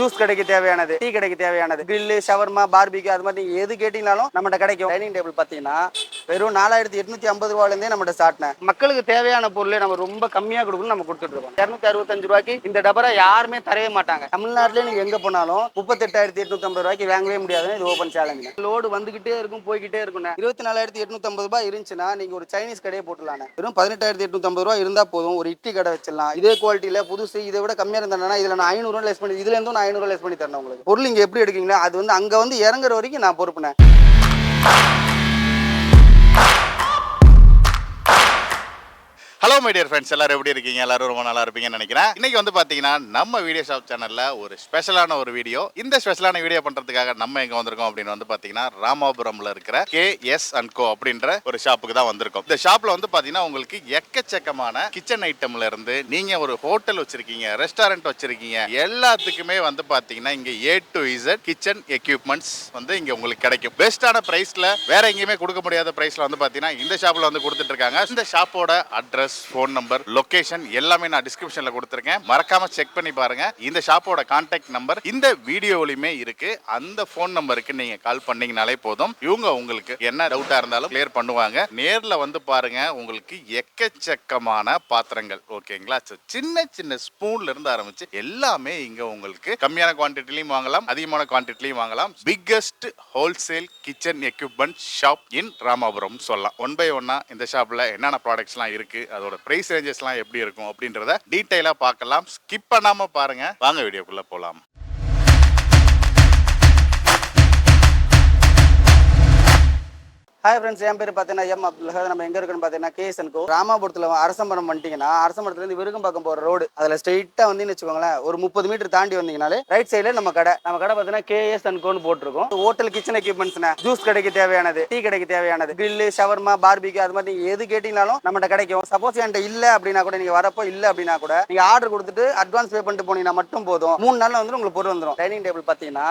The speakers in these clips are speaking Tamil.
ஜூஸ் கடைக்கு தேவையானது டீ கடைக்கு தேவையானது கிரில்லு ஷவர்மா பார்பிக்கு அது மாதிரி நீங்க எது கேட்டீங்கனாலும் நம்மகிட்ட கிடைக்கும். டைனிங் டேபிள் பார்த்தீங்கன்னா வெறும் நாலாயிரத்தி எட்நூத்தி ஐம்பது ரூபாயிலேருந்தே நம்மகிட்ட ஸ்டார்ட்னேன் மக்களுக்கு தேவையான பொருளை நம்ம ரொம்ப கம்மியாக கொடுக்கணும் நம்ம கொடுத்துட்டு இருக்கோம். இரநூத்தி அறுபத்தஞ்சு ரூபாய்க்கு இந்த டபரா யாருமே தரவே மாட்டாங்க. தமிழ்நாட்டிலே நீங்க எங்கே போனாலும் முப்பத்தெட்டாயிரத்தி எட்நூத்தி ஐம்பது ரூபாய்க்கு வாங்கவே முடியாதுன்னு இது ஓப்பன் சேலஞ்ச் லோடு வந்துகிட்டே இருக்கும் போய்கிட்டே இருக்கும் இருபத்தி நாலாயிரத்தி எட்நூத்தி ஐம்பது ரூபாய் இருந்துச்சுன்னா நீங்க ஒரு சைனீஸ் கடையை போட்டுலானே வெறும் பதினெட்டாயிரத்தி எட்நூத்தி ஐம்பது ரூபாய் இருந்தா போதும். ஒரு இட்லி கடை வச்சிடலாம். இதே குவாலிட்டியில புதுசு இதை விட கம்மியா இருந்தா இதுல நான் ஐநூறு லெஸ் பண்ணி இதுல இருந்தும் நான் ஐநூறுவா லெஸ் பண்ணி தரேன் உங்களுக்கு. பொருள் இங்கே எப்படி எடுக்கீங்களா அது வந்து அங்க வந்து இறங்குற வரைக்கும் நான் பொறுப்புனேன். ஹலோ மை டியர் ஃப்ரெண்ட்ஸ் எல்லாரும் எப்படி இருக்கீங்க? எல்லாரும் ரொம்ப நல்லா இருப்பீங்கன்னு நினைக்கிறேன். இன்னைக்கு வந்து பாத்தீங்கன்னா நம்ம வீடியோ ஷாப் சேனல்ல ஒரு ஸ்பெஷலான ஒரு வீடியோ இந்த ஸ்பெஷலான வீடியோ பண்றதுக்காக நம்ம எங்க வந்திருக்கோம் அப்படின்னு வந்து பாத்தீங்கன்னா ராமாபுரம்ல இருக்கிற கே எஸ் அண்ட் கோ அப்படின்ற ஒரு ஷாப்புக்கு தான் வந்திருக்கோம். இந்த ஷாப்ல வந்து பாத்தீங்கன்னா உங்களுக்கு எக்கச்சக்கமான கிச்சன் ஐட்டம்ல இருந்து நீங்க ஒரு ஹோட்டல் வச்சிருக்கீங்க ரெஸ்டாரண்ட் வச்சிருக்கீங்க எல்லாத்துக்குமே வந்து பாத்தீங்கன்னா இங்க A to Z kitchen equipments வந்து இங்க உங்களுக்கு கிடைக்கும். பெஸ்டான பிரைஸ்ல வேற எங்கேயுமே கொடுக்க முடியாத பிரைஸ்ல வந்து பாத்தீங்கன்னா இந்த ஷாப்ல வந்து கொடுத்துட்டு இருக்காங்க. இந்த ஷாப்போட அட்ரஸ் ஃபோன் நம்பர் லொகேஷன் எல்லாமே நான் டிஸ்கிரிப்ஷன்ல கொடுத்துருக்கேன். மறக்காம செக் பண்ணி பாருங்க. இந்த ஷாப்போட கான்டாக்ட் நம்பர் இந்த வீடியோலையுமே இருக்கு. அந்த ஃபோன் நம்பருக்கு நீங்க கால் பண்ணீங்கனாலே போதும். இவங்க உங்களுக்கு என்ன டவுட்டா இருந்தாலும் கிளியர் பண்ணுவாங்க. நேர்ல வந்து பாருங்க உங்களுக்கு எக்கச்சக்கமான பாத்திரங்கள். ஓகேங்களா? சின்ன சின்ன ஸ்பூன்ல இருந்து ஆரம்பிச்சு எல்லாமே இங்க உங்களுக்கு கம்மியான குவான்டிட்டிலையும் வாங்கலாம் அதிகமான குவான்டிட்டிலையும் வாங்கலாம். Biggest wholesale kitchen equipment shop in Ramapuram சொல்லலாம். ஒன் பை ஒன்னா இந்த ஷாப்ல என்னென்ன ப்ராடக்ட்ஸ்லாம் இருக்கு அதோட பிரைஸ் ரேஞ்சஸ்லாம் எப்படி இருக்கும் அப்படின்றத டீட்டெயிலாக பார்க்கலாம். ஸ்கிப் பண்ணாமல் பாருங்கள் வாங்க வீடியோக்குள்ளே போகலாம் ஹாய் ஃப்ரெண்ட்ஸ் என் பேர் பார்த்தீங்கன்னா எம் அப்துல் ஹாத் நம்ம எங்கே இருக்குன்னு பார்த்தீங்கன்னா கேஎஸ்என்கோ ராமாபுரத்தில் அரசம்பரம் பண்ணிட்டீங்கன்னா அரசம்பரத்துலேருந்து விருகம்பாக்கம் போகிற ரோடு அதில் ஸ்ட்ரெயிட்டாக வந்தீங்கன்னு வச்சுக்கோங்களேன் ஒரு முப்பது மீட்டர் தாண்டி வந்தீங்கனாலே ரைட் சைடில் நம்ம கடை. நம்ம கடை பார்த்தீங்கன்னா கேஎஸ் அன்கோன்னு போட்டிருக்கோம். ஹோட்டல் கிச்சன் எக்யூப்மெண்ட்ஸ்னா ஜூஸ் கடைக்கு தேவையானது டீ கடைக்கு தேவையானது கிரில்லு ஷவர்மா பார்பிக்கு அது மாதிரி நீங்கள் எது கேட்டீங்கனாலும் நம்மகிட்ட கிடைக்கும். சப்போஸ் என்கிட்ட இல்லை அப்படின்னா கூட நீங்கள் வரப்போ இல்லை அப்படின்னா கூட நீங்கள் ஆர்டர் கொடுத்துட்டு அட்வான்ஸ் பே பண்ணிட்டு போனீங்கன்னா மட்டும் போதும். மூணு நாளில் வந்து உங்களுக்கு பொருள் வந்துடும் டைனிங் டேபிள் பார்த்தீங்கன்னா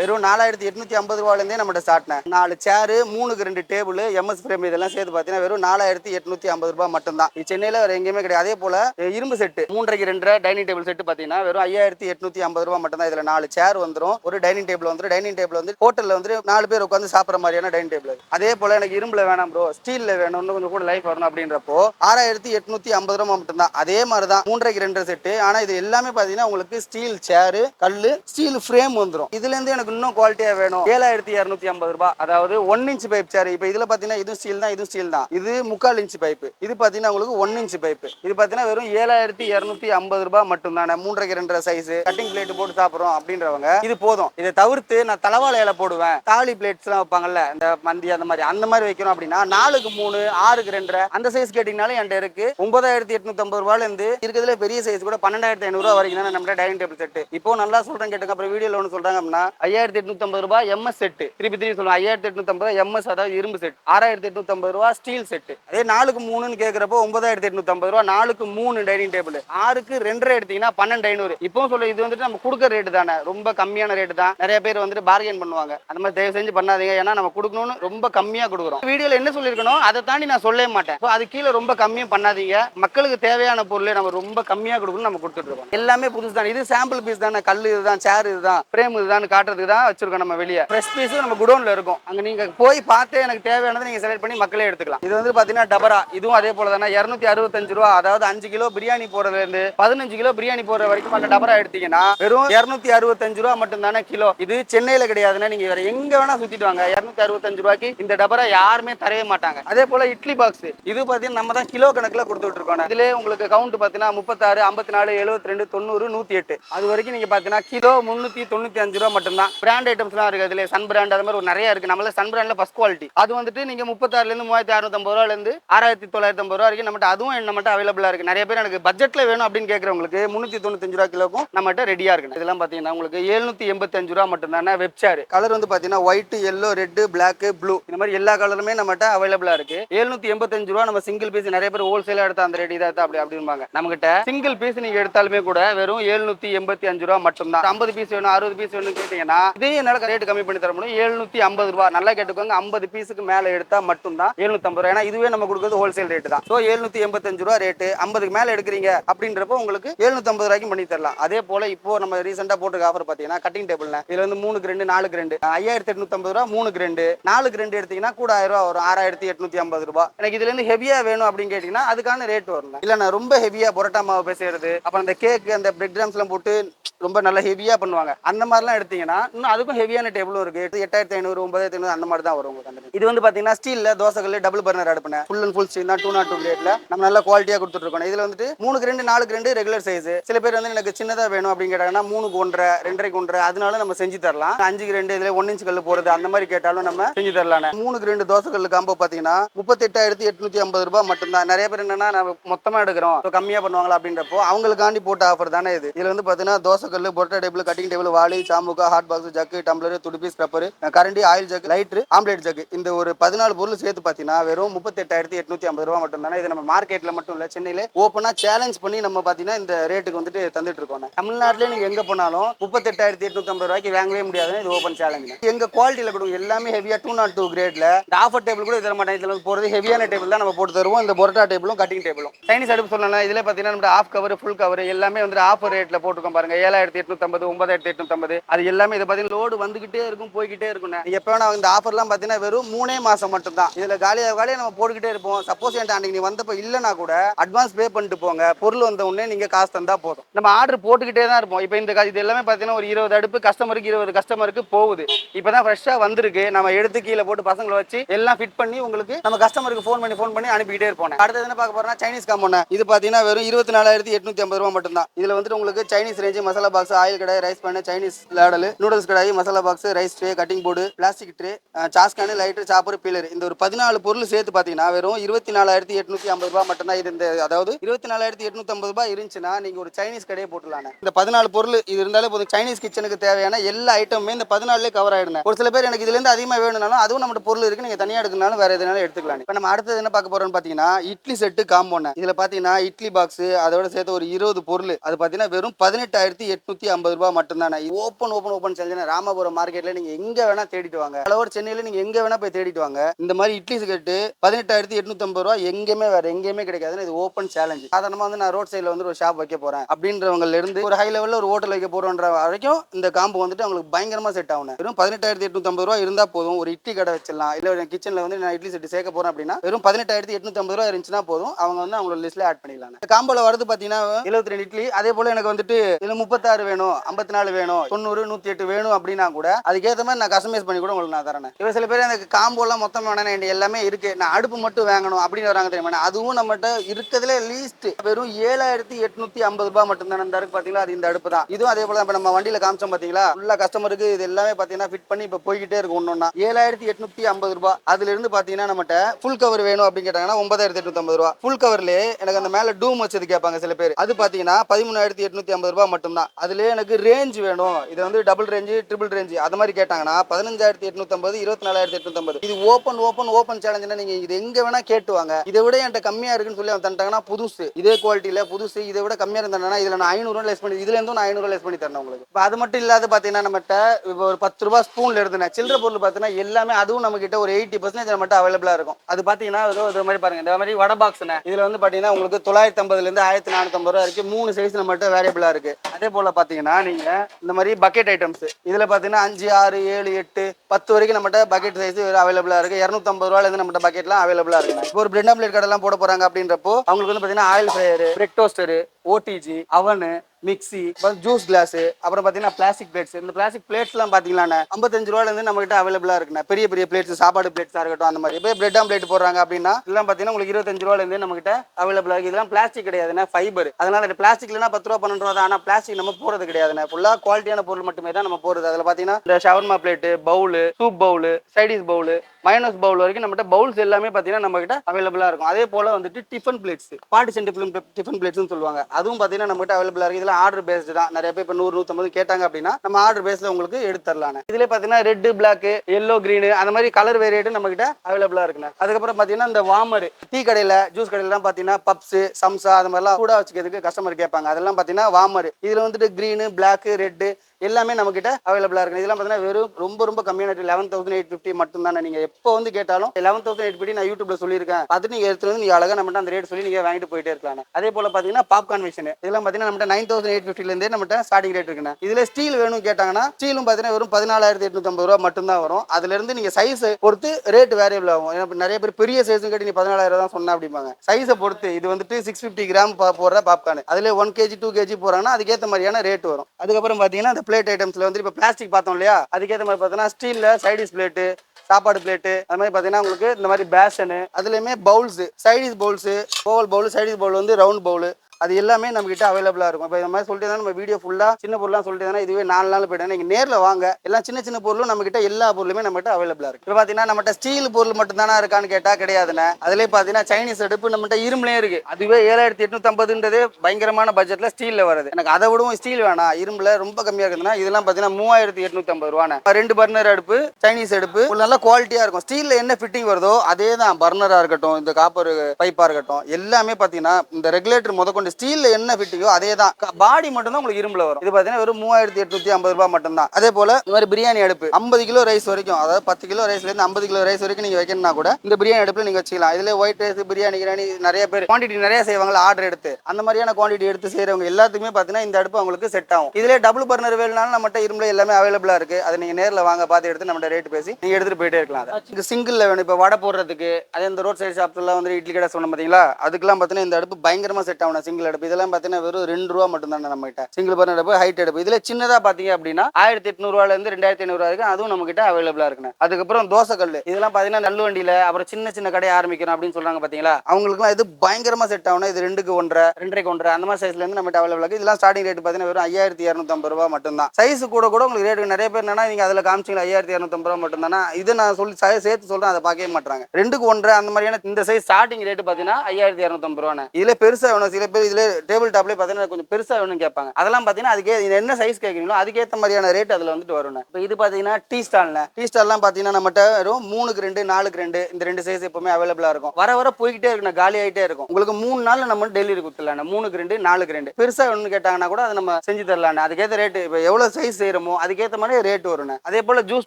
வெறும் நாலாயிரத்தி எட்நூற்றி ஐம்பது ரூபாயிலேருந்தே நம்மகிட்ட ஸ்டார்ட்னேன் நாலு சேரு மூணுக்கு ரெண்டு டேபிள் எம்எஸ் ஃப்ரேம் இதெல்லாம் சேர்த்து பார்த்தீங்கன்னா வெறும் நாலாயிரத்தி எட்நூத்தி ஐம்பது ரூபாய் மட்டும்தான். சென்னையில் வேறு எங்கேயுமே கிடையாது. அதே போல இரும்பு செட்டு மூன்றரைக்கு ரெண்டரை டைனிங் டேபிள் செட்டு பார்த்தீங்கன்னா வெறும் ஐயாயிரத்தி எட்நூத்தி ஐம்பது ரூபாய் மட்டும்தான் இதில் நாலு சேர் வந்துடும் ஒரு டைனிங் டேபிள் வந்துடும் டைனிங் டேபிள் வந்து ஹோட்டலில் வந்து நாலு பேர் உட்காந்து சாப்பிட்ற மாதிரியான டைனிங் டேபிள் அதே. போல் எனக்கு இரும்புல வேணாம் ப்ரோ ஸ்டீலில் வேணும்னு கொஞ்சம் கூட லைஃப் வரணும் அப்படின்றப்போ ஆறாயிரத்தி எட்நூத்தி ஐம்பது ரூபாய் மட்டும்தான். அதே மாதிரி தான் மூன்றரைக்கு ரெண்டரை செட்டு ஆனால் இது எல்லாமே பார்த்தீங்கன்னா உங்களுக்கு ஸ்டீல் சேரு கல்லு ஸ்டீல் ஃப்ரேம் வந்துடும் இதுலேருந்து எனக்கு இன்னும் குவாலிட்டியாக வேணும். ஏழாயிரத்தி இரநூத்தி ஐம்பது ரூபாய். அதாவது ஒன் இன்ச் பைப் சேர் இப்போ இதுல பாத்தீங்கன்னா இதுவும் ஸ்டீல் தான் இதுவும் ஸ்டீல் தான். இது முக்கால் இன்ச்சு பைப்பு இது பாத்தீங்கன்னா உங்களுக்கு ஒன் இன்ச்சு பைப்பு இது பாத்தீங்கன்னா வெறும் ஏழாயிரத்தி இரநூத்தி ஐம்பது ரூபாய் மட்டும் தானே மூன்றரை ரெண்டரை சைஸ் கட்டிங் பிளேட் போட்டு சாப்பிடுறோம் அப்படின்றவங்க இது போதும். இதை தவிர்த்து நான் தலவாழை இலை போடுவேன். தாலி பிளேட்ஸ் எல்லாம் வைப்பாங்கல்ல இந்த மந்தி அந்த மாதிரி அந்த மாதிரி வைக்கணும் அப்படின்னா நாலுக்கு மூணு ஆறுக்கு ரெண்டரை அந்த சைஸ் கேட்டீங்கனாலும் என்கிட்ட இருக்கு. ஒன்பதாயிரத்தி எட்நூத்தி ஐம்பது ரூபாயில இருந்து இருக்கிறதுல பெரிய சைஸ் கூட பன்னெண்டாயிரத்தி ஐநூறு வரைக்கும் தானே நம்ம டைனிங் டேபிள் செட்டு இப்போ நல்லா சொல்றேன் கேட்டுங்க அப்புறம் வீடியோல ஒன்று சொல்றாங்க அப்படின்னா ஐயாயிரத்தி எட்நூத்தி ஐம்பது ரூபாய் எம்எஸ் செட் திருப்பி திருப்பி சொல்லுவாங்க ஐயாயிரத்தி எட்நூத்தி ஐம்பது எம்எஸ் அதாவது இரும்பு செட் ஆறாயிரத்தி எட்நூத்தி ஐம்பது ரூபா ஸ்டீல் செட் அதே நாலுக்கு மூணுன்னு கேட்குறப்போ ஒன்பதாயிரத்தி எட்நூத்தி ஐம்பது ரூபா நாலுக்கு மூணு டைனிங் டேபிள் ஆறுக்கு ரெண்டரை எடுத்தீங்கன்னா பன்னெண்டு ஐநூறு. இப்போ சொல்ல இது வந்துட்டு நம்ம கொடுக்குற ரேட்டு தானே. ரொம்ப கம்மியான ரேட்டு தான். நிறைய பேர் வந்துட்டு பார்கெயின் பண்ணுவாங்க. அந்த மாதிரி தயவு செஞ்சு பண்ணாதீங்க. ஏன்னா நம்ம கொடுக்கணும்னு ரொம்ப கம்மியாக கொடுக்குறோம். வீடியோவில் என்ன சொல்லியிருக்கணும் அதை தாண்டி நான் சொல்லவே மாட்டேன். ஸோ அது கீழே ரொம்ப கம்மியும் பண்ணாதீங்க. மக்களுக்கு தேவையான பொருளை நம்ம ரொம்ப கம்மியாக கொடுக்கணும் நம்ம கொடுத்துட்டு இருக்கோம். எல்லாமே புதுசு தான். இது சாம்பிள் பீஸ் தானே. கல் இதுதான் சேர் இதுதான் ஃப்ரேம் இதுதான் காட்டுறதுக்கு தான் வச்சிருக்கோம் நம்ம வெளியே. ஃப்ரெஷ் பீஸும் நம்ம குடோனில் இருக்கும். அங்க நீங்க போய் பார்த்து எனக்கு தேவையானதை நீங்க செலக்ட் பண்ணி மக்களே எடுத்துக்கலாம். இது வந்து பார்த்தீங்கன்னா டபரா. இதுவும் அதே போல தானே இருநூத்தி அறுபத்தஞ்சு ரூபா. அதாவது அஞ்சு கிலோ பிரியாணி போடுறதுலேருந்து பதினஞ்சு கிலோ பிரியாணி போடுற வரைக்கும் அந்த டபரா எடுத்தீங்கன்னா வெறும் இரநூத்தி அறுபத்தஞ்சு ரூபா மட்டும் தானே கிலோ. இது சென்னையில் கிடையாதுன்னா நீங்க வேற எங்க வேணால் சுற்றிட்டு வாங்க. இரநூத்தி அறுபத்தஞ்சு ரூபாய்க்கு இந்த டபரா யாருமே தரவே மாட்டாங்க. அதே போல இட்லி பாக்ஸ் இது பார்த்தீங்கன்னா நம்ம தான் கிலோ கணக்கில் கொடுத்துட்டு இருக்கோம் இதுல உங்களுக்கு கவுண்ட் பார்த்தீங்கன்னா முப்பத்தாறு ஐம்பத்தி நாலு எழுபத்தி ரெண்டு தொண்ணூறு நூற்றி எட்டு. அது வரைக்கும் நீங்க பாத்தீங்கன்னா கிலோ முந்நூற்றி தொண்ணூற்றி அஞ்சு ரூபா மட்டும்தான். பிராண்ட் ஐட்டம்ஸ்லாம் இருக்கு அதில் சன் பிராண்ட் அது மாதிரி ஒரு நிறைய இருக்கு. நம்மள சன் பிராண்ட்ல ஃபஸ்ட் குவாலிட்டி அது வந்துட்டு நீங்க முப்பத்தாறுலேருந்து மூவாயிரத்தி அறுநூத்தம்பது ரூபாலேருந்து ஆறாயிரத்தி தொள்ளாயிரத்தி ஐம்பது ரூபா வரைக்கும் நம்மகிட்ட அதுவும் நம்மகிட்ட அவைலபிளாக இருக்கு. நிறைய பேர் எனக்கு பட்ஜெட்டில் வேணும் அப்படின்னு கேட்குறவங்களுக்கு முந்நூற்றி தொண்ணூத்தஞ்சு ரூபா கிலோக்கும் நம்மகிட்ட ரெடியாக இருக்கு. இதெல்லாம் பார்த்தீங்கன்னா உங்களுக்கு எழுநூற்றி எண்பத்தஞ்சு ரூபா மட்டும் தானே வெப்சார் கலர் வந்து பார்த்தீங்கன்னா white yellow red black blue இந்த மாதிரி எல்லா கலருமே நம்மகிட்ட அவைலபிளாக இருக்கு. எழுநூற்றி எண்பத்தஞ்சு ரூபா நம்ம சிங்கிள் பீஸ் நிறைய பேர் ஹோல்சேலாக எடுத்தா அந்த ரேட் தான் அப்படி அப்படிம்பாங்க. நம்மகிட்ட சிங்கிள் பீஸ் நீங்கள் எடுத்தாலுமே கூட வெறும் எழுநூற்றி எண்பத்தி அஞ்சு ரூபா மட்டும் தான் ஐம்பது பீஸ் வேணும் அறுபது பீஸ் வேணும் கேட்டீங்கன்னா இதே என்னால் ரேட் கம்மி பண்ணி தர முடியும். எழுநூற்றி ஐம்பது ரூபா. நல்லா கேட்டுக்கோங்க ஐம்பது பீஸுக்கு ஐம்பதுக்கு மேல எடுத்தா மட்டும்தான் எழுநூத்தம்பது ரூபா ஏன்னா இதுவே நம்ம கொடுக்குறது ஹோல்சேல் ரேட்டு தான். ஸோ எழுநூத்தி எண்பத்தஞ்சு ரூபா ரேட்டு ஐம்பதுக்கு மேல எடுக்கிறீங்க அப்படின்றப்போ உங்களுக்கு எழுநூத்தம்பது ரூபாய்க்கு பண்ணி தரலாம். அதே போல இப்போ நம்ம ரீசெண்டா போட்டு ஆஃபர் பாத்தீங்கன்னா கட்டிங் டேபிள்ல இதுல வந்து மூணுக்கு ரெண்டு நாலுக்கு ரெண்டு. ஐயாயிரத்தி எட்நூத்தம்பது ரூபா மூணுக்கு ரெண்டு. நாலுக்கு ரெண்டு எடுத்தீங்கன்னா கூட ஆயிரம் ரூபா வரும். ஆறாயிரத்தி எட்நூத்தி ஐம்பது ரூபாய். எனக்கு இதுல இருந்து ஹெவியா வேணும் அப்படின்னு கேட்டீங்கன்னா அதுக்கான ரேட் வரும் இல்ல நான் ரொம்ப ஹெவியா பொரோட்டா மாவு பேசுறது அப்புறம் அந்த கேக் அந்த பிரெட் கிராம்ஸ் எல்லாம் போட்டு ரொம்ப நல்லா ஹெவியா பண்ணுவாங்க. அந்த மாதிரிலாம் எடுத்தீங்கன்னா இன்னும் அதுக்கும் ஹெவியான டேபிளும் இருக்கு. எட்டு- எட்டாயிரத்தி ஐநூறு ஒன்பதாயிரத்தி ஐநூறு அந்த மாதிரி தான் வரும் உங்களுக்கு இது இது வந்து பாத்தீங்கன்னா ஸ்டீல்ல தோசைகள் டபுள் பர்னர் அடுப்புன ஃபுல் அண்ட் ஃபுல் ஸ்டீல் தான் டூ நாட் டூ ரேட்ல நம்ம நல்லா குவாலிட்டியா கொடுத்துருக்கோம் இதுல வந்துட்டு மூணுக்கு ரெண்டு நாலுக்கு ரெண்டு ரெகுலர் சைஸ் சில பேர் வந்து எனக்கு சின்னதா வேணும் அப்படின்னு கேட்டாங்கன்னா மூணுக்கு ஒன்றரை ரெண்டரைக்கு ஒன்றரை. அதனால நம்ம செஞ்சு தரலாம். அஞ்சுக்கு ரெண்டு இதுல ஒன் இன்ச் கல் போறது அந்த மாதிரி கேட்டாலும் நம்ம செஞ்சு தரலாம் மூணுக்கு ரெண்டு தோசை கல் காம்போ பாத்தீங்கன்னா முப்பத்தெட்டாயிரத்தி எட்நூத்தி ஐம்பது ரூபாய் மட்டும்தான். நிறைய பேர் என்னன்னா நம்ம மொத்தமா எடுக்கிறோம். கம்மியா பண்ணுவாங்களா அப்படின்றப்போ அவங்களுக்காண்டி போட்ட ஆஃபர் தானே இது. இதுல வந்து பாத்தீங்கன்னா தோசை கல் பொரோட்டா டேபிள் கட்டிங் டேபிள் வாலி சாமுக்கா ஹாட் பாக்ஸ் ஜக்கு டம்ளர் துடுப்பி ஸ்க்ரப்பர் கரண்டி ஆயில் ஜக் லைட்ரு ஆம்லேட் ஜக் இந்த ஒரு பதினாலு பொருள் சேர்த்து பார்த்தீங்கன்னா வெறும் முப்பத்தெட்டாயிரத்தி எட்நூத்தி ஐம்பது ரூபா மட்டும் தானே இது நம்ம மார்க்கெட்ல மட்டும் இல்ல சென்னையில ஓப்பனா சேலஞ்ச் பண்ணி நம்ம பாத்தீங்கன்னா இந்த ரேட்டுக்கு வந்துட்டு தந்துட்டு இருக்கோம் தமிழ்நாட்டிலே நீங்க எங்க போனாலும் முப்பத்தெட்டாயிரத்தி எட்நூத்தி ஐம்பது ரூபாய்க்கு வாங்கவே முடியாது. இது ஓப்பன் சேலஞ்ச் எங்க குவாலிட்டியில கொடுக்கும் எல்லாமே ஹெவியா டூ நாட் டூ கிரேட்ல இந்த ஆஃபர் டேபிள் கூட தர மாட்டேன். இதுல போகிறது போறது ஹெவியான டேபிள் தான் நம்ம போட்டு தருவோம். இந்த பொரோட்டா டேபிளும் கட்டிங் டேபிளும் சைனீஸ் அடுப்பு சொல்லலாம் இதுல பாத்தீங்கன்னா நம்ம ஆஃப் கவர் ஃபுல் கவர் எல்லாமே வந்து ஆஃபர் ரேட்ல போட்டுக்கோம் பாருங்க. ஏழாயிரத்தி எட்நூத்தம்பது ஒன்பதாயிரத்தி எட்நூத்தம்பது அது எல்லாமே இதை பாத்தீங்கன்னா லோடு வந்துகிட்டே இருக்கும் போய்கிட்டே இருக்கும் எப்போ வேணா இந்த ஆஃபர்லாம் பாத்தீங்கன்னா வெறும் மூணே மாசம் மட்டும் தான் இதுல காலியாக காலியாக நம்ம போட்டுக்கிட்டே இருப்போம். சப்போஸ் என்கிட்ட அன்னைக்கு நீ வந்தப்போ இல்லைனா கூட அட்வான்ஸ் பே பண்ணிட்டு போங்க. பொருள் வந்த உடனே நீங்க காசு தந்தா போதும். நம்ம ஆர்டர் போட்டுக்கிட்டே தான் இருப்போம். இப்போ இந்த கா- இது எல்லாமே பார்த்தீங்கன்னா ஒரு இருபது அடுப்பு கஸ்டமருக்கு இருபது கஸ்டமருக்கு போகுது. இப்பதான் ஃப்ரெஷ்ஷாக வந்திருக்கு. நம்ம எடுத்து கீழே போட்டு பசங்களை வச்சு எல்லாம் ஃபிட் பண்ணி உங்களுக்கு நம்ம கஸ்டமருக்கு ஃபோன் பண்ணி ஃபோன் பண்ணி அனுப்பிக்கிட்டே இருப்போம். அடுத்தது என்ன பார்க்க போறோம்னா சைனீஸ் காம்போன இது பார்த்தீங்கன்னா வெறும் இருபத்தி நாலாயிரத்தி எட்நூத்தி ஐம்பது ரூபா மட்டும் தான் இதுல வந்துட்டு உங்களுக்கு Chinese range masala box oil கடை ரைஸ் பண்ணு Chinese ladle noodles kadai masala box rice tray cutting board plastic tray சாஸ்கானு lighter chopper peeler இந்த ஒரு பதினாலு பொருள் சேர்த்து பாத்தீங்கன்னா வெறும் இருபத்தி நாலாயிரத்தி எட்நூத்தி ஐம்பது ரூபாய் மட்டும் தான் இது இந்த அதாவது இருபத்தி நாலாயிரத்தி எட்நூத்தி ஐம்பது ரூபாய் இருந்துச்சுன்னா நீங்க ஒரு சைனீஸ் கடையை போட்டுலானே இந்த பதினாலு பொருள் இது இருந்தாலே போதும் சைனீஸ் கிச்சனுக்கு தேவையான எல்லா ஐட்டமுமே இந்த பதினாலே கவர் ஆயிடுங்க. ஒரு சில பேர் எனக்கு இதுல இருந்து அதிகமாக வேணும்னாலும் அதுவும் நம்ம பொருள் இருக்கு நீங்க தனியா எடுக்கணும்னாலும் வேற எதுனாலும் எடுத்துக்கலாம் இப்போ நம்ம அடுத்தது என்ன பார்க்க போறோம்னு பாத்தீங்கன்னா இட்லி செட்டு காம்போன இதுல பாத்தீங்கன்னா இட்லி பாக்ஸ் அதோட சேர்த்து ஒரு இருபது பொருள். அது பாத்தீங்கன்னா வெறும் பதினெட்டாயிரத்தி எட்நூத்தி ஐம்பது ரூபாய் மட்டும் தானே ஓப்பன் ஓப்பன் ஓப்பன் செஞ்சா ராமபுரம் மார்க்கெட்ல நீங்க எங்க வேணா தேடிட்டு வாங்க. அளவு சென்னையில நீங்க எங்க வேணா போய் தேடிட்டு வாங்க. இந்த மாதிரி இட்லி சிகரெட்டு பதினெட்டாயிரத்தி எட்நூத்தி ஐம்பது ரூபா எங்கேயுமே வேற எங்கேயுமே கிடைக்காதுன்னு இது ஓப்பன் சேலஞ்ச் சாதாரணமா வந்து நான் ரோட் சைடில் வந்து ஒரு ஷாப் வைக்க போறேன். அப்படின்றவங்கல இருந்து ஒரு ஹை லெவலில் ஒரு ஹோட்டல் வைக்க போறோன்ற வரைக்கும் இந்த காம்போ வந்துட்டு அவங்களுக்கு பயங்கரமா செட் ஆகும் வெறும் பதினெட்டாயிரத்தி எட்நூத்தி ஐம்பது ரூபா இருந்தா போதும். ஒரு இட்லி கடை வச்சிடலாம். இல்லை கிச்சனில் வந்து நான் இட்லி செட்டு சேர்க்க போறேன் அப்படின்னா வெறும் பதினெட்டாயிரத்தி எட்நூத்தி ரூபா இருந்துச்சுன்னா போதும். அவங்க வந்து அவங்களோட லிஸ்ட்ல ஆட் பண்ணிடலாம் இந்த காம்போல வரது பார்த்தீங்கன்னா எழுபத்தி ரெண்டு இட்லி. அதே போல எனக்கு வந்துட்டு இதுல முப்பத்தாறு வேணும் ஐம்பத்தி நாலு வேணும் தொண்ணூறு நூத்தி எட்டு வேணும் அப்படின்னா கூட அதுக்கேற்ற மாதிரி நான் கஸ்டமைஸ் பண்ணி கூட உங்களுக்கு நான் தரேன். இப்போ சில பேர் எனக்கு காம்போலாம் மொத்தமாக மொத்தம் வேணாம் என்கிட்ட எல்லாமே இருக்கு. நான் அடுப்பு மட்டும் வாங்கணும் அப்படின்னு வராங்க தெரியுமா? அதுவும் நம்மகிட்ட இருக்கிறதுல லீஸ்ட் வெறும் ஏழாயிரத்தி எட்நூத்தி ஐம்பது ரூபாய் மட்டும் தான் இந்த அடுப்பு பாத்தீங்களா அது இந்த அடுப்பு தான். இதுவும் அதே போல இப்போ நம்ம வண்டியில காமிச்சோம் பாத்தீங்களா உள்ள கஸ்டமருக்கு இது எல்லாமே பாத்தீங்கன்னா ஃபிட் பண்ணி இப்ப போய்கிட்டே இருக்கும் ஒன்னொன்னா ஏழாயிரத்தி எட்நூத்தி ஐம்பது ரூபாய். அதுல இருந்து பாத்தீங்கன்னா நம்மகிட்ட ஃபுல் கவர் வேணும் அப்படின்னு கேட்டாங்கன்னா ஒன்பதாயிரத்தி எட்நூத்தி ஐம்பது ரூபா ஃபுல் கவர்லேயே எனக்கு அந்த மேல டூம் வச்சது கேட்பாங்க சில பேர். அது பாத்தீங்கன்னா பதிமூணாயிரத்தி எட்நூத்தி ஐம்பது ரூபாய் மட்டும்தான். அதுலயே எனக்கு ரேஞ்ச் வேணும். இது வந்து டபுள் ரேஞ்சு ட்ரிபிள் ரேஞ்சு அது மாதிரி கேட்டாங்கன்னா பதினஞ்சாயிரத்தி எட்நூத்தி ஐம்பது இருபத்தி நாலாயிரத்தி எட்நூத்தி ஐம்பது. இது ஓப்பன் ஓப்பன் ஓப்பன் சேலஞ்சுனா நீங்க இது எங்க வேணா கேட்டுவாங்க இதை விட என்கிட்ட கம்மியா இருக்குன்னு சொல்லி அவன் தந்துட்டாங்கன்னா புதுசு. இதே குவாலிட்டியில புதுசு இதை விட கம்மியா இருந்தாங்கன்னா இதுல நான் ஐநூறு லெஸ் பண்ணி இதுல இருந்தும் நான் ஐநூறு லெஸ் பண்ணி தரேன் உங்களுக்கு. இப்போ அது மட்டும் இல்லாத பாத்தீங்கன்னா நம்மகிட்ட இப்போ ஒரு பத்து ரூபாய் ஸ்பூன்ல இருந்தேன் சில்லற பொருள் பார்த்தீங்கன்னா எல்லாமே அதுவும் நம்ம கிட்ட ஒரு எயிட்டி பர்சன்டேஜ் நம்மகிட்ட அவைலபிளா இருக்கும். அது பாத்தீங்கன்னா ஏதோ இது மாதிரி பாருங்க. இந்த மாதிரி வட பாக்ஸ்னு இதுல வந்து பாத்தீங்கன்னா உங்களுக்கு தொள்ளாயிரத்தி ஐம்பதுல இருந்து ஆயிரத்தி நானூத்தி ரூபா வரைக்கும் மூணு சைஸ் நம்மகிட்ட வேரியபிளா இருக்கு. அதே போல பாத்தீங்கன்னா நீங்க இந்த மாதிரி பக்கெட் ஐட்டம்ஸ் இதுல பாத்தீங்கன்னா அஞ்சு ஆறு ஏழு எட்டு பத்து வரைக்கும் நம்மகிட்ட பக்கெட் சைஸ் அவைலபிளா இருக்கு. இரநூத்தம்பது ரூபாயிலேருந்து நம்மகிட்ட பக்கெட்லாம் அவைலபிளாக இருக்கு இப்போ ஒரு பிரெட் ஆம்லேட் கடைலாம் போட போறாங்க அப்படின்றப்போ அவங்களுக்கு வந்து பார்த்தீங்கன்னா oil fryer bread toaster OTG oven mixie juice glass அப்புறம் பார்த்தீங்கன்னா பிளாஸ்டிக் பிளேட்ஸ் இந்த பிளாஸ்டிக் பிளேட்ஸ்லாம் பார்த்தீங்கன்னா ஐம்பத்தஞ்சு ரூபாலேருந்து இருந்து நம்ம கிட்ட இருக்குண்ணா. பெரிய பெரிய பிளேட்ஸ் சாப்பாடு பிளேட்ஸாக இருக்கட்டும் அந்த மாதிரி. இப்போ பிரெட் ஆம்லேட் போடுறாங்க அப்படின்னா இதெல்லாம் பார்த்தீங்கன்னா உங்களுக்கு இருபத்தஞ்சு ரூபாலேருந்து நம்ம கிட்ட அவைலபிளா இருக்கு. இதெல்லாம் பிளாஸ்டிக் கிடையாதுண்ணா ஃபைபர் அதனால இந்த பிளாஸ்டிக்லாம் பத்து ரூபா பன்னெண்டு ரூபா தான். பிளாஸ்டிக் நம்ம போகிறது கிடையாதுண்ணா. ஃபுல்லாக குவாலிட்டியான பொருள் மட்டுமே தான் நம்ம போகிறது அதில் பார்த்தீங்கன்னா இந்த shawarma plate bowl soup bowl side dish bowl minus bowl வரைக்கும் நம்மகிட்ட பவுல்ஸ் எல்லாமே பார்த்தீங்கன்னா நம்மகிட்ட அவைலபிளாக இருக்கும். அதே போல் வந்துட்டு டிஃபன் பிளேட்ஸ் பாட்டி சென்ட் டிஃபன் பிளேட்ஸ்னு சொல்லுவாங்க. அதுவும் பார்த்தீங்கன்னா நம்மகிட்ட அவைலபிளாக இருக்குது இதில் இதெல்லாம் ஆர்டர் பேஸ்டு தான். நிறைய பேர் இப்போ நூறு நூற்றம்பது கேட்டாங்க அப்படின்னா நம்ம ஆர்டர் பேஸில் உங்களுக்கு எடுத்து தரலாம் இதில் பார்த்தீங்கன்னா ரெட் பிளாக் எல்லோ க்ரீனு அந்த மாதிரி கலர் வேரியேட் நம்மகிட்ட அவைலபிளாக இருக்குண்ணே. அதுக்கப்புறம் பார்த்தீங்கன்னா இந்த வாமர் டீ கடையில் ஜூஸ் கடையிலலாம் பார்த்தீங்கன்னா பப்ஸு சம்சா அந்த மாதிரிலாம் கூட வச்சுக்கிறதுக்கு கஸ்டமர் கேட்பாங்க. அதெல்லாம் பார்த்தீங்கன்னா வாமர் இதில் வந்துட்டு க்ரீனு பிளாக் ரெட்டு எல்லாமே நம்மக்கிட்ட அவைலபிளாக இருக்குது இருக்கு. இதெல்லாம் பார்த்தீங்கன்னா வெறும் ரொம்ப ரொம்ப கம்மியான லெவன் தௌசண்ட் எயிட் ஃபிஃப்டி மட்டும் தான் நீங்கள் எப்போ வந்து கேட்டாலும் லெவன் தௌசண்ட் எயிட் ஃபிஃப்டி நான் யூடியூப்ல சொல்லியிருக்கேன். அது நீங்கள் எடுத்து வந்து நீங்கள் அழகாக நம்மகிட்ட அந்த ரேட் சொல்லி நீங்கள் வாங்கிட்டு போயிட்டே இருக்கலாம் அதே போல பார்த்தீங்கன்னா பாப்கார்ன் மிஷின் இதெல்லாம் பார்த்தீங்கன்னா நம்மகிட்ட நைன் தௌசண்ட் எயிட் ஃபிஃப்டிலேருந்தே நம்மகிட்ட ஸ்டார்டிங் ரேட் இருக்குண்ணா. இதில் ஸ்டீல் வேணும் கேட்டாங்கன்னா ஸ்டீலும் பார்த்தீங்கன்னா வெறும் பதினாலாயிரத்தி எட்நூத்தம்பது ரூபா மட்டும் தான் வரும் அதுலேருந்து நீங்கள் சைஸ் பொறுத்து ரேட் வேரியபிள் ஆகும். ஏன்னா நிறைய பேர் பெரிய சைஸும் கேட்டு நீ பதினாலாயிரம் தான் சொன்னா அப்படிம்பாங்க. சைஸை பொறுத்து இது வந்துட்டு சிக்ஸ் ஃபிஃப்டி கிராம் போடுற பாப்கார்ன் அதில் ஒன் கேஜி டூ கேஜி போகிறாங்கன்னா அதுக்கேற்ற மாதிரியான ரேட் வரும். அதுக்கப்புறம் பார்த்தீங்கன்னா அந்த பிளேட் ஐட்டம்ஸ்ல வந்து இப்போ பிளாஸ்டிக் பார்த்தோம் இல்லையா? அதுக்கேற்ற மாதிரி பார்த்தீங்கன்னா ஸ்டீல்ல சைடிஸ் பிளேட்டு சாப்பாடு பிளேட்டு அது மாதிரி பார்த்தீங்கன்னா உங்களுக்கு இந்த மாதிரி பேசனு அதுலேயுமே bowls side dish bowls oval bowl side dish bowl வந்து ரவுண்ட் பவுல் அது எல்லாமே நம்ம கிட்ட அவைலபிளா இருக்கும். இப்போ இந்த மாதிரி சொல்லிட்டு நம்ம வீடியோ ஃபுல்லா சின்ன பொருள்லாம் சொல்லிட்டு தானே இதுவே நாலு நாள் போயிட்டு நீங்க நேர்ல வாங்க. எல்லாம் சின்ன சின்ன பொருளும் நம்ம கிட்ட எல்லா பொருளுமே நம்ம கிட்ட அவைலபிளா இருக்கு. இப்போ பாத்தீங்கன்னா நம்மகிட்ட ஸ்டீல் பொருள் மட்டும் தானே இருக்கான்னு கேட்டா கிடையாதுண்ணே. அதுலேயே பாத்தீங்கன்னா சைனீஸ் அடுப்பு நம்மகிட்ட இரும்புலயும் இருக்கு. அதுவே ஏழாயிரத்தி எட்நூத்தம்பதுன்றதே பயங்கரமான பட்ஜெட்ல ஸ்டீல்ல வருது. எனக்கு அதை விடவும் ஸ்டீல் வேணாம். இரும்புல ரொம்ப கம்மியா இருக்குதுன்னா இதெல்லாம் பாத்தீங்கன்னா மூவாயிரத்தி எட்நூத்தம்பது ரூபாண்ணே. ரெண்டு பர்னர் அடுப்பு சைனீஸ் அடுப்பு நல்ல குவாலிட்டியா இருக்கும். ஸ்டீல்ல என்ன ஃபிட்டிங் வருதோ அதே தான் பர்னரா இருக்கட்டும் இந்த காப்பர் பைப்பா இருக்கட்டும் எல்லாமே பாத்தீங்கன்னா இந்த ரெகுலேட்டர் முதற்கொண்டு ஸ்டீல்ல என்ன ஃபிட்டிங்கோ அதே தான் பாடி மட்டும் தான் உங்களுக்கு இரும்புல வரும். இது பாத்தீங்கன்னா வெறும் மூவாயிரத்தி எட்நூத்தி ஐம்பது ரூபாய் மட்டும் தான் அதே போல இந்த மாதிரி பிரியாணி அடுப்பு. ஐம்பது கிலோ ரைஸ் வரைக்கும் அதாவது பத்து கிலோ ரைஸ்ல இருந்து ஐம்பது கிலோ ரைஸ் வரைக்கும் நீங்க வைக்கணும்னா கூட இந்த பிரியாணி அடுப்புல நீங்க வச்சுக்கலாம். இதுல ஒயிட் ரைஸ் பிரியாணி கிராணி நிறைய பேர் குவான்டிட்டி நிறைய செய்வாங்க ஆர்டர் எடுத்து. அந்த மாதிரியான குவான்டிட்டி எடுத்து செய்யறவங்க எல்லாத்துக்குமே பாத்தீங்கன்னா இந்த அடுப்பு உங்களுக்கு செட் ஆகும். இதுல டபுள் பர்னர் வேணும்னாலும் நம்மகிட்ட இரும்புல எல்லாமே அவைலபிளா இருக்கு. அதை நீங்க நேர்ல வாங்க பார்த்து எடுத்து நம்மகிட்ட ரேட் பேசி நீங்க எடுத்துட்டு போயிட்டே இருக்கலாம் அதை. சிங்கிளில் வேணும். இப்போ வடை போடுறதுக்கு அதே இந்த ரோட் சைடு ஷாப்ஸ்லாம் வந்து இட்லி கடை சொன்ன பாத்தீங்களா? அதுக்கெல்லாம் பாத்தீங்கன்னா இந்த அடுப்பு பயங்கரமா செட் ஆகும். சிங்கிள் அடுப்பு இதெல்லாம் பார்த்தீங்கன்னா வெறும் ரெண்டு ரூபா மட்டும் தான் நம்ம கிட்ட சிங்கிள் பர்னர் அடுப்பு ஹைட் அடுப்பு இதுல சின்னதாக பார்த்தீங்க அப்படின்னா ஆயிரத்தி எட்நூறுவால இருந்து ரெண்டாயிரத்தி ஐநூறு வரைக்கும் அதுவும் நம்ம கிட்ட அவைலபிளா அதுக்கப்புறம் தோசை கல் இதெல்லாம் பார்த்தீங்கன்னா நல்ல அப்புறம் சின்ன சின்ன கடை ஆரம்பிக்கணும் அப்படின்னு சொல்றாங்க பாத்தீங்களா? அவங்களுக்குலாம் இது பயங்கரமா செட் ஆகணும் இது ரெண்டுக்கு ஒன்றரை ரெண்டரைக்கு ஒன்றரை அந்த மாதிரி சைஸ்ல இருந்து நம்ம அவைலபிள் இருக்கு. இதெல்லாம் ஸ்டார்டிங் ரேட் பாத்தீங்கன்னா வெறும் ஐயாயிரத்தி இரநூத்தம்பது ரூபா மட்டும் தான் சைஸ் கூட கூட உங்களுக்கு ரேட் நிறைய பேர் என்னன்னா நீங்க அதுல காமிச்சிங்களா ஐயாயிரத்தி இரநூத்தம்பது ரூபா மட்டும் தானே இதை நான் சொல்லி சேர்த்து சொல்றேன் அதை பார்க்கவே மாட்டாங்க ரெண்டுக்கு ஒன்றரை அந்த மாதிரியான இந்த சைஸ் ஸ்டார்டிங் ரேட் பாத்தீங்கன்னா ஐயாயிரத்தி இரநூத்தம்பது ரூபான்னு இதுல பெருசா வேணும். சில பேர் இதில் டேபிள் டாப்லேயே பார்த்தீங்கன்னா கொஞ்சம் பெருசாக வேணும்னு கேட்பாங்க. அதெல்லாம் பார்த்தீங்கன்னா அதுக்கே என்ன சைஸ் கேட்குறீங்களோ அதுக்கேற்ற மாதிரியான ரேட் அதில் வந்துட்டு வரும் இப்போ இது பார்த்தீங்கன்னா டீ ஸ்டாலில் டீ ஸ்டால்லாம் பார்த்தீங்கன்னா நம்மகிட்ட வரும் மூணுக்கு ரெண்டு நாலுக்கு ரெண்டு இந்த ரெண்டு சைஸ் எப்பவுமே அவைலபிளாக இருக்கும். வர வர போய்கிட்டே இருக்கணும் காலி ஆகிட்டே இருக்கும். உங்களுக்கு மூணு நாள் நம்ம டெலிவரி கொடுத்துடலாம் மூணுக்கு ரெண்டு நாலுக்கு ரெண்டு. பெருசாக வேணும்னு கேட்டாங்கன்னா கூட அதை நம்ம செஞ்சு தரலாம் அதுக்கேற்ற ரேட்டு இப்போ எவ்வளோ சைஸ் செய்யறோமோ அதுக்கேற்ற மாதிரி ரேட் வரும் அதே போல் ஜூஸ்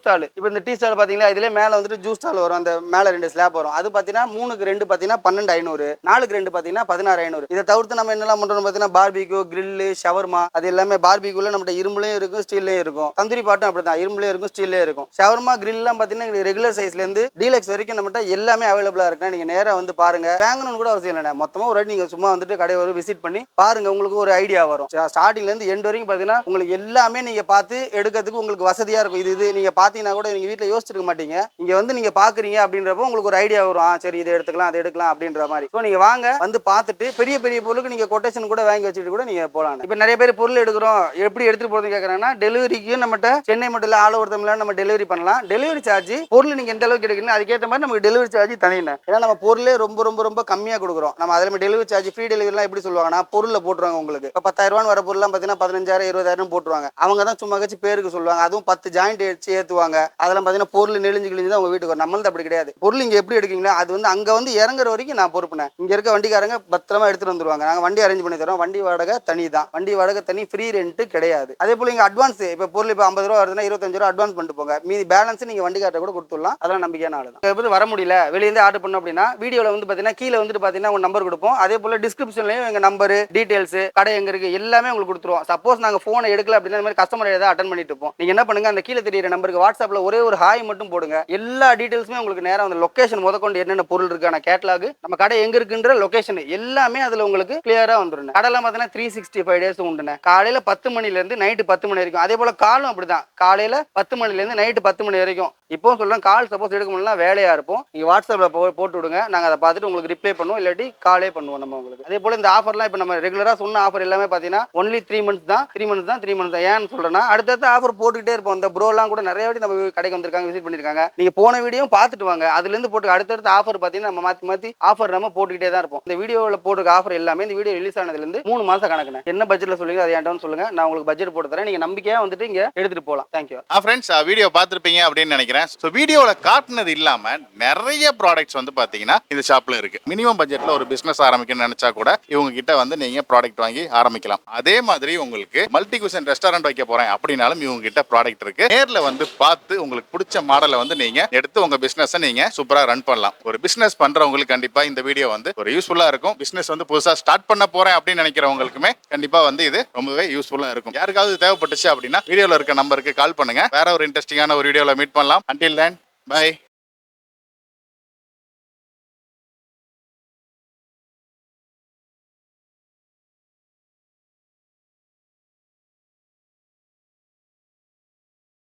ஸ்டால் இப்போ இந்த டீ ஸ்டால் பார்த்தீங்களா இதிலே மேலே வந்துட்டு ஜூஸ் ஸ்டால் வரும். அந்த மேலே ரெண்டு ஸ்லாப் வரும். அது பார்த்தீங்கன்னா மூணுக்கு ரெண்டு பார்த்தீங்கன்னா பன்னெண்டு ஐநூறு. நாலுக்கு ரெண்டு பார்த்தீங்கன்னா பதினாறு ஐநூறு. இதை தவிர்த்து நம்ம என்னெல்லாம் பண்றோம் பாத்தீங்கன்னா பார்பிக்யூ கிரில்லு ஷவர்மா அது எல்லாமே பார்பிக்யூல நம்மகிட்ட இரும்புலயும் இருக்கும் ஸ்டீல்லையும் இருக்கும். தந்தூரி பாட்டும் அப்படிதான் இரும்புலயும் இருக்கும் ஸ்டீல்லையும் இருக்கும். ஷவர்மா கிரில்லாம் பாத்தீங்கன்னா ரெகுலர் சைஸ்ல இருந்து டீலக்ஸ் வரைக்கும் நம்மகிட்ட எல்லாமே அவைலபிளா இருக்கு நீங்க நேராக வந்து பாருங்க. வாங்கணும்னு கூட அவசியம் இல்லை மொத்தமா ஒரு வாட்டி நீங்க சும்மா வந்துட்டு கடை ஒரு விசிட் பண்ணி பாருங்க உங்களுக்கு ஒரு ஐடியா வரும். ஸ்டார்டிங்ல இருந்து வரைக்கும் பாத்தீங்கன்னா உங்களுக்கு எல்லாமே நீங்க பார்த்து எடுக்கிறதுக்கு உங்களுக்கு வசதியா இருக்கும். இது இது நீங்க பாத்தீங்கன்னா கூட நீங்க வீட்டில் யோசிச்சிருக்க மாட்டீங்க. இங்க வந்து நீங்க பாக்குறீங்க அப்படின்றப்போ உங்களுக்கு ஒரு ஐடியா வரும். ஆ சரி இதை எடுத்துக்கலாம் அதை எடுக்கலாம் அப்படின்ற மாதிரி. ஸோ நீங்க வாங்க வந்து பார்த்துட்டு பெரிய பெரிய பொருளுக்கு நீங்க கொட்டேஷன் கூட வாங்கி வச்சுட்டு கூட நீங்க போகலாம் இப்போ நிறைய பேர் பொருள் எடுக்கிறோம் எப்படி எடுத்துட்டு போறது கேட்குறாங்கன்னா டெலிவரிக்கும் நம்மகிட்ட சென்னை மட்டும் இல்லை ஆல் ஓவர் தமிழ்நாடு நம்ம டெலிவரி பண்ணலாம். டெலிவரி சார்ஜ் பொருள் நீங்கள் எந்த அளவுக்கு எடுக்கணும் அதுக்கேற்ற மாதிரி நமக்கு டெலிவரி சார்ஜ் தனியின ஏன்னா நம்ம பொருளே ரொம்ப ரொம்ப ரொம்ப கம்மியாக கொடுக்குறோம். நம்ம அதில் டெலிவரி சார்ஜ் ஃப்ரீ டெலிவரிலாம் எப்படி சொல்லுவாங்கன்னா பொருளில் போட்டுருவாங்க உங்களுக்கு. இப்போ பத்தாயிரம் வர பொருள்லாம் பார்த்தீங்கன்னா பதினஞ்சாயிரம் இருபதாயிரம் போட்டுருவாங்க. அவங்க தான் சும்மா கட்சி பேருக்கு சொல்லுவாங்க. அதுவும் பத்து ஜாயிண்ட் வச்சு ஏற்றுவாங்க அதெல்லாம் பார்த்தீங்கன்னா பொருள் நெளிஞ்சு கிழிஞ்சு தான் உங்கள் வீட்டுக்கு வரும். நம்மளது அப்படி கிடையாது. பொருள் இங்கே எப்படி எடுக்கீங்களோ அது வந்து அங்கே வந்து இறங்குற வரைக்கும் நான் பொறுப்புனேன். இங்கே இருக்க வண்டிக்காரங்க பத்திரமா எடுத்துகிட்டு வந்துருவாங்க. நாங்கள் வண்டி அரேஞ்ச் பண்ணி தரோம். வண்டி வாடகை தனி தான். வண்டி வாடகை தனி ஃப்ரீ ரெண்ட்டு கிடையாது. அதே போல் இங்கே அட்வான்ஸ் இப்போ பொருள் இப்போ ஐம்பது ரூபா வருதுன்னா இருபத்தஞ்சு ரூபா அட்வான்ஸ் பண்ணிட்டு போங்க. மீதி பேலன்ஸ் நீங்கள் வண்டி வண்டிக்கார்ட்ட கூட கொடுத்துடலாம். அதெல்லாம் நம்பிக்கையான ஆள் தான் இப்போ வர முடியல. வெளியேருந்து ஆர்டர் பண்ணோம் அப்படின்னா வீடியோவில் வந்து பார்த்தீங்கன்னா கீழே வந்துட்டு பார்த்தீங்கன்னா உங்கள் நம்பர் கொடுப்போம். அதே போல் டிஸ்கிரிப்ஷன்லையும் எங்கள் நம்பர் டீட்டெயில்ஸ் கடை எங்கே இருக்குது எல்லாமே உங்களுக்கு கொடுத்துருவோம். சப்போஸ் நாங்கள் ஃபோனை எடுக்கல அப்படின்னா இந்த மாதிரி கஸ்டமர் ஏதாவது அட்டன் பண்ணிட்டு இருப்போம். நீங்கள் என்ன பண்ணுங்க அந்த கீழே தெரியுற நம்பருக்கு வாட்ஸ்அப்பில் ஒரே ஒரு ஹாய் மட்டும் போடுங்க. எல்லா டீட்டெயில்ஸுமே உங்களுக்கு நேரம் அந்த லொக்கேஷன் முதற்கொண்டு என்னென்ன பொருள் இருக்கான கேட்லாக் நம்ம கடை எங்கே இருக்குன்ற லொகேஷன் எல்லாமே அதில் உங்களுக்கு கிளியரா வந்துடும் கடைலாம் பார்த்தீங்கன்னா த்ரீ சிக்ஸ்டி ஃபைவ் டேஸ் உண்டுண்ணே காலையில பத்து மணில இருந்து நைட்டு பத்து மணி வரைக்கும். அதே போல காலும் அப்படிதான். காலையில பத்து மணில இருந்து நைட்டு பத்து மணி வரைக்கும். இப்போ சொல்றேன் கால் சப்போஸ் எடுக்க முடியலாம் வேலையா இருப்போம். நீங்க வாட்ஸ்அப்ல போ- போட்டு விடுங்க நாங்க அதை பார்த்துட்டு உங்களுக்கு ரிப்ளை பண்ணுவோம். இல்லாட்டி காலே பண்ணுவோம் நம்ம உங்களுக்கு. அதே போல இந்த ஆஃபர்லாம் இப்போ நம்ம ரெகுலரா சொன்ன ஆஃபர் எல்லாமே பாத்தீங்கன்னா ஒன்லி த்ரீ மந்த்ஸ் தான். த்ரீ மந்த்ஸ் தான் த்ரீ மந்த்ஸ் தான். ஏன்னு சொல்றேன்னா அடுத்தடுத்த ஆஃபர் போட்டுக்கிட்டே இருப்போம். இந்த ப்ரோலாம் கூட நிறைய வாட்டி நம்ம கடைக்கு வந்திருக்காங்க விசிட் பண்ணிருக்காங்க. நீங்க போன வீடியோ பார்த்துட்டு வாங்க. அதுல இருந்து போட்டு அடுத்தடுத்த ஆஃபர் பாத்தீங்கன்னா நம்ம மாத்தி மாத்தி ஆஃபர் நம்ம போட்டுக்கிட்டே தான் இருப்போம். இந்த வீடியோவில் போட்டுருக்க ஆஃபர் எல்லாமே இந்த வீடியோ ரிலீஸ் ஆனதுலேருந்து மூணு மாதம் கணக்குனேன் என்ன பட்ஜெட்ல சொல்லுங்க அதை ஏன்டான்னு சொல்லுங்க. நான் உங்களுக்கு பட்ஜெட் போட்டு தரேன். நீங்க நம்பிக்கையா வந்துட்டு இங்க எடுத்துட்டு போகலாம். தேங்க்யூ ஆ ஃப்ரெண்ட்ஸ் வீடியோ பார்த்துருப்பீங்க அப்படின்னு நினைக்கிறேன். ஸோ வீடியோவில் காட்டுனது இல்லாமல் நிறைய ப்ராடக்ட்ஸ் வந்து பார்த்தீங்கன்னா இந்த ஷாப்பில் இருக்கு. மினிமம் பட்ஜெட்டில் ஒரு பிஸ்னஸ் ஆரம்பிக்கணும்னு நினச்சா கூட இவங்க கிட்ட வந்து நீங்கள் ப்ராடக்ட் வாங்கி ஆரம்பிக்கலாம். அதே மாதிரி உங்களுக்கு மல்டி குஷன் ரெஸ்டாரண்ட் வைக்க போகிறேன் அப்படின்னாலும் இவங்க கிட்ட ப்ராடக்ட் இருக்கு. நேரில் வந்து பார்த்து உங்களுக்கு பிடிச்ச மாடலை வந்து நீங்க எடுத்து உங்க பிஸ்னஸை நீங்க சூப்பராக ரன் பண்ணலாம். ஒரு பிஸ்னஸ் பண்றவங்களுக்கு கண்டிப்பாக இந்த வீடியோ வந்து ஒரு யூஸ்ஃபுல்லா இருக்கும். பிசினஸ் வந்து புதுசாக ஸ்டார்ட் பண்ண போகிறேன் அப்படின்னு நினைக்கிறவங்களுக்குமே கண்டிப்பாக வந்து இது ரொம்பவே யூஸ்ஃபுல்லாக இருக்கும். யாருக்காவது தேவைப்பட்டுச்சு அப்படின்னா வீடியோவில் இருக்க நம்பருக்கு கால் பண்ணுங்க. வேற ஒரு இன்ட்ரெஸ்டிங்கான ஒரு வீடியோவில் மீட் பண்ணலாம். Until then by